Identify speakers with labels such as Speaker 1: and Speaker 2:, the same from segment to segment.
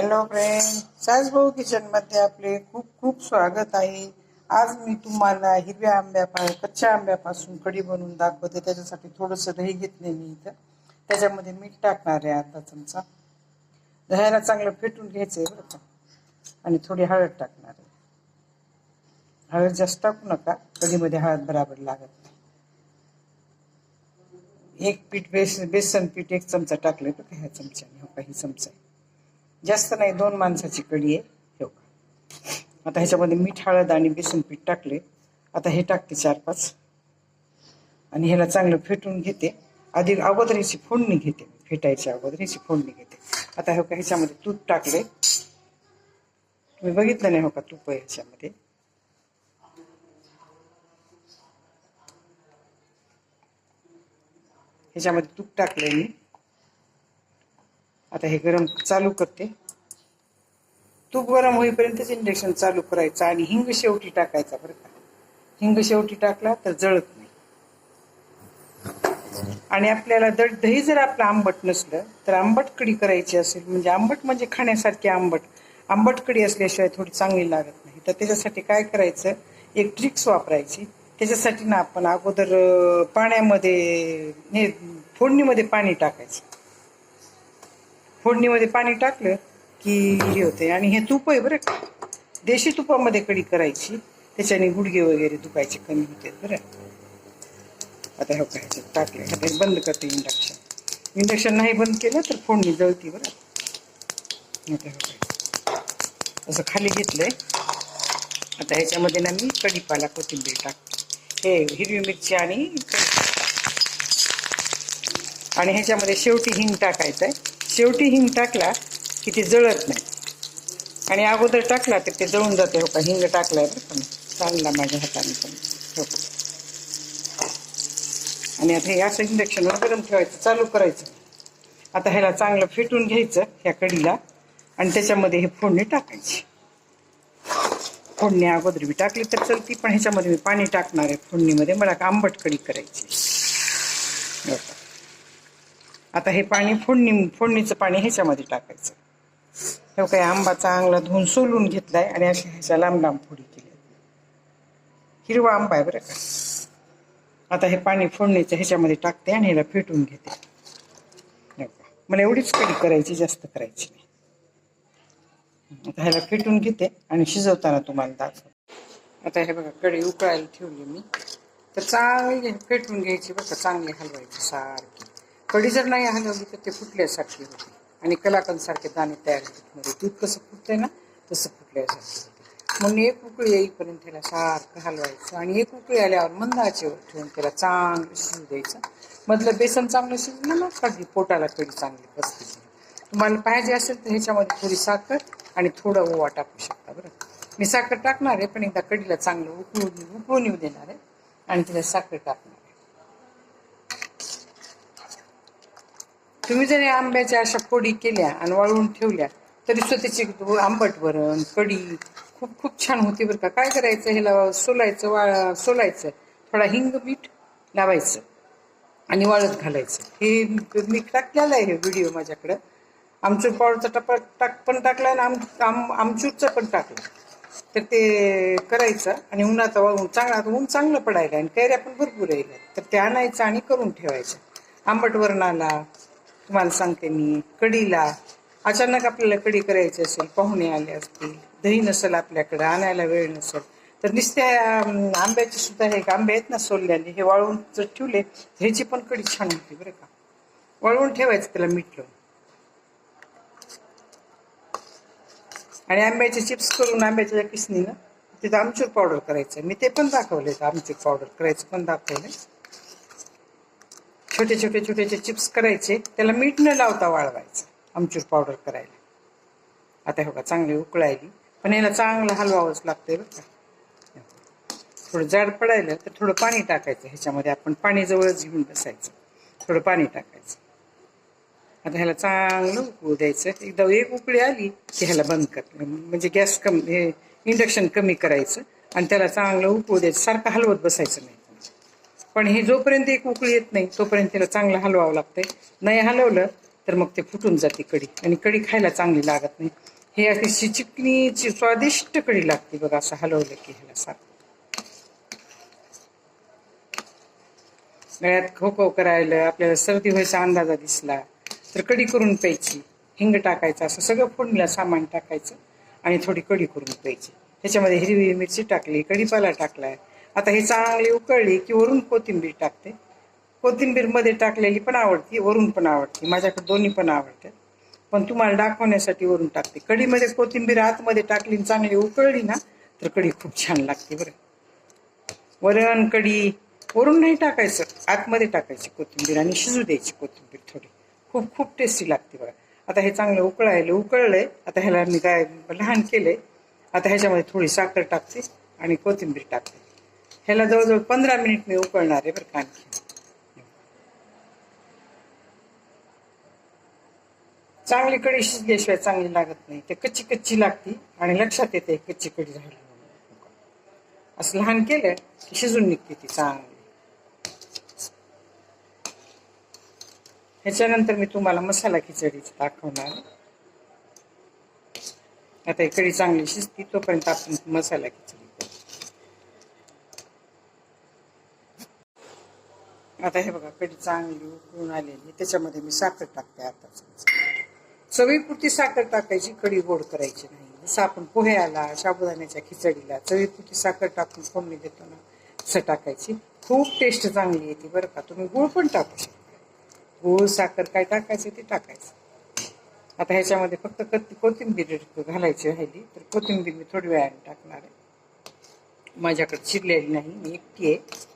Speaker 1: Hello friend सासभाऊ किचनमध्ये आपले खूप खूप स्वागत आहे. आज मी तुम्हाला हिरव्या आंब्या कच्च्या आंब्यापासून कढी बनवून दाखवते. त्याच्यासाठी थोडंसं दही घेतले मी इथं. त्याच्यामध्ये मीठ टाकणार आहे आता चमचा. दह्याला चांगलं फेटून घ्यायचं आहे बरं का. आणि थोडी हळद टाकणार आहे. हळद जास्त टाकू नका. कढीमध्ये हळद बराबर लागत नाही. एक पीठ बेस बेसन पीठ एक चमचा टाकले बरं का ह्या चमच्याने. हो काही चमचा आहे जास्त नाही दोन माणसाची कढी आहे. हो का आता ह्याच्यामध्ये मीठ हळद आणि बेसन पीठ टाकले. आता हे टाकते चार पाच. आणि ह्याला चांगलं फेटून घेते. आधी अगोदर ह्याची फोडणी घेते. फेटायच्या अगोदर ह्याची फोडणी घेते. आता हो का ह्याच्यामध्ये तूप टाकले. तुम्ही बघितलं नाही हो का तूप आहे ह्याच्यामध्ये? ह्याच्यामध्ये तूप टाकले मी. आता हे गरम चालू करते. तूप गरम होईपर्यंतच इंडक्शन चालू करायचं आणि हिंग शेवटी टाकायचा बरं का. हिंग शेवटी टाकला तर जळत नाही. आणि आपल्याला दड दही जर आपलं आंबट नसलं तर आंबट कढी करायची असेल म्हणजे आंबट म्हणजे खाण्यासारखी आंबट. आंबट कढी असल्याशिवाय थोडी चांगली लागत नाही. तर त्याच्यासाठी काय करायचं? एक ट्रिक्स वापरायची. त्याच्यासाठी ना आपण अगोदर पाण्यामध्ये हे फोडणीमध्ये पाणी टाकायचं. फोडणीमध्ये पाणी टाकलं की हे होते आणि हे तूप आहे बरं का. देशी तुपामध्ये कढी करायची. त्याच्याने गुडघे वगैरे दुखायचे कमी होते बरं. आता हे काय ह्याच्यात टाकले आता बंद करते इंडक्शन इंडक्शन नाही बंद केलं तर फोडणी जळती बरं. आता असं खाली घेतलंय. आता ह्याच्यामध्ये ना मी कढीपाला कोथिंबीर टाकते. हे हिरवी मिरची आणि आणि ह्याच्यामध्ये शेवटी हिंग टाकायचं आहे शेवटी हिंग टाकला की ते जळत नाही. आणि अगोदर टाकला तर ते जळून जाते हो का? हिंग टाकलाय बरं पण चालला माझ्या हाताने पण. हो आणि आता हे असं इंडक्शनवर गरम ठेवायचं चालू करायचं. आता ह्याला चांगलं फेटून घ्यायचं ह्या कढीला आणि त्याच्यामध्ये हे फोडणी टाकायची. फोडणी अगोदर मी टाकली तर चलती पण ह्याच्यामध्ये मी पाणी टाकणार आहे फोडणीमध्ये. मला का आंबट कढी करायची हो आता हे पाणी फोडणी फोडणीचं पाणी ह्याच्यामध्ये टाकायचं. हे काय आंबा चांगला धुवून सोलून घेतलाय आणि अशा ह्याच्या लांब लांब फोडी केल्या हिरवा आंबा आहे बरं का. आता हे पाणी फोडणीचं ह्याच्यामध्ये टाकते आणि ह्याला फेटून घेते. मला एवढीच कढी करायची जास्त करायची नाही. आता ह्याला फेटून घेते आणि शिजवताना तुम्हाला दाखव आता हे बघा कढी उकळायला ठेवली मी. तर चांगली फेटून घ्यायची बघा चांगली हलवायची सारखी. कढी जर नाही हलवली तर ते फुटल्यासारखी होते. आणि कलाकंदसारखे दाणे तयार होते म्हणजे मध्ये दूध कसं फुटतंय ना तसं फुटल्यासारखं होते. म्हणून एक उकळी येईपर्यंत त्याला सारखं हलवायचं. आणि एक उकळी आल्यावर मंद आचेवर ठेवून त्याला चांगलं शिजू द्यायचं. मधलं बेसन चांगलं शिजलं ना कढी पोटाला कढी चांगली बसते तुम्हाला पाहिजे असेल तर ह्याच्यामध्ये थोडी साखर आणि थोडं ओवा टाकू शकता बरं. मी साखर टाकणार आहे पण एकदा कढीला चांगलं उकळून उकळून येऊ देणार आहे. आणि तिला साखर टाकणार आहे तुम्ही जरी आंब्याच्या अशा फोडी केल्या आणि वाळवून ठेवल्या तरी स्वतःची आंबट वरण कढी खूप खूप छान होती बरं का. काय करायचं? ह्याला सोलायचं वाळ सोलायचं. थोडा हिंग मीठ लावायचं आणि वाळत घालायचं. हे मी टाकलेलं आहे हे व्हिडिओ माझ्याकडं. आमचूर पावडरचा टपा टाक पण टाकला आणि आम आम आमचूरचं पण टाकलं. तर ते करायचं आणि उन्हाचा वाळून चांगला आता ऊन चांगलं पडायला आणि कैऱ्या पण भरपूर यायला तर ते आणायचं आणि करून ठेवायचं. आंबट वरणाला तुम्हाला सांगते मी. कढीला अचानक आपल्याला कढी करायची असेल पाहुणे आले असतील दही नसेल आपल्याकडे आणायला वेळ नसेल तर नुसत्या आंब्याचे सुद्धा हे आंबे आहेत ना सोलल्याने हे वाळवून जर ठेवले ह्याची पण कढी छान होती बरं का. वाळवून ठेवायचं त्याला मीठ लावून आणि आंब्याचे चिप्स करून आंब्याच्या किसनीनं तिथं आमचूर पावडर करायचं. मी ते पण दाखवले आमचूर पावडर करायचं पण दाखवले छोटे छोटे छोटे जे चिप्स करायचे त्याला मीठ न लावता वाळवायचं आमचूर पावडर करायला. आता हे बघा चांगली उकळायली. पण याला चांगलं हलवावंच लागतंय बरं का. थोडं जाड पडायला तर थोडं पाणी टाकायचं. ह्याच्यामध्ये आपण पाणी जवळच घेऊन बसायचं. थोडं पाणी टाकायचं. आता ह्याला चांगलं उकळू द्यायचं. एकदा एक उकळी आली की ह्याला बंद कर म्हणजे गॅस कमी हे इंडक्शन कमी करायचं आणि त्याला चांगलं उकळू द्यायचं. सारखं हलवत बसायचं नाही. पण हे जोपर्यंत एक उकळी येत नाही तोपर्यंत त्याला चांगलं हलवावं लागतंय. नाही हलवलं तर मग ते फुटून जाते कढी. आणि कढी खायला चांगली लागत नाही. हे अतिशय चिकणीची स्वादिष्ट कढी लागते बघा असं हलवलं की ह्याला सारखं. गळ्यात खोखो करायला आपल्याला सर्दी व्हायचा अंदाजा दिसला तर कढी करून प्यायची. हिंग टाकायचं असं सगळं फोडणीला सामान टाकायचं आणि थोडी कढी करून प्यायची. ह्याच्यामध्ये हिरवी मिरची टाकली कढीपाला टाकलाय आता ही चांगली उकळली की वरून कोथिंबीर टाकते. कोथिंबीरमध्ये टाकलेली पण आवडती वरून पण आवडते. माझ्याकडे दोन्ही पण आवडतात पण तुम्हाला दाखवण्यासाठी वरून टाकते. कढीमध्ये कोथिंबीर आतमध्ये टाकली आणि चांगली उकळली ना तर कढी खूप छान लागते बरं. वरण कढी वरून नाही टाकायचं. आतमध्ये टाकायची कोथिंबीर आणि शिजू द्यायची कोथिंबीर थोडी. खूप खूप टेस्टी लागते बघा. आता हे चांगलं उकळायला उकळलंय. आता ह्याला मी काय लहान केलंय. आता ह्याच्यामध्ये थोडी साखर टाकते आणि कोथिंबीर टाकते. ह्याला जवळजवळ पंधरा मिनिट मी उकळणार आहे बरं का आणखी. चांगली कढी शिजल्याशिवाय चांगली लागत नाही. ते कच्ची कच्ची लागती आणि लक्षात येते कच्ची कढी झाली असं लहान केलं की शिजून निघते ती चांगली. ह्याच्यानंतर मी तुम्हाला मसाला खिचडीच दाखवणार. आता ही कढी चांगली शिजती तोपर्यंत आपण मसाला खिचडी करू. आता हे बघा कढी चांगली उकळून आलेली त्याच्यामध्ये मी साखर टाकते आता. चवीपुरती साखर टाकायची कढी गोड करायची नाही. जसं आपण पोह्याला साबुदाण्याच्या खिचडीला चवीपुरती साखर टाकून फोडणी देतो ना तसं टाकायची. खूप टेस्ट चांगली येते बरं का. तुम्ही गुळ पण टाकू शकता. गुळ साखर काय टाकायचं ते टाकायचं. आता ह्याच्यामध्ये फक्त कत कोथिंबीर घालायची राहिली तर कोथिंबीर मी थोडी वेळाने टाकणार आहे. माझ्याकडे चिरलेली नाही मी एकटी आहे.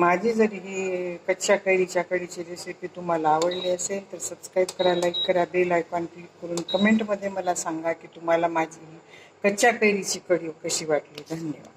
Speaker 1: माझी जरी ही कच्च्या कैरीच्या कडीची रेसिपी तुम्हाला आवडली असेल तर सबस्क्राईब करा लाईक करा बेल आयकॉन क्लिक करून कमेंटमध्ये मला सांगा की तुम्हाला माझी ही कच्च्या कैरीची कढी कशी वाटली. धन्यवाद.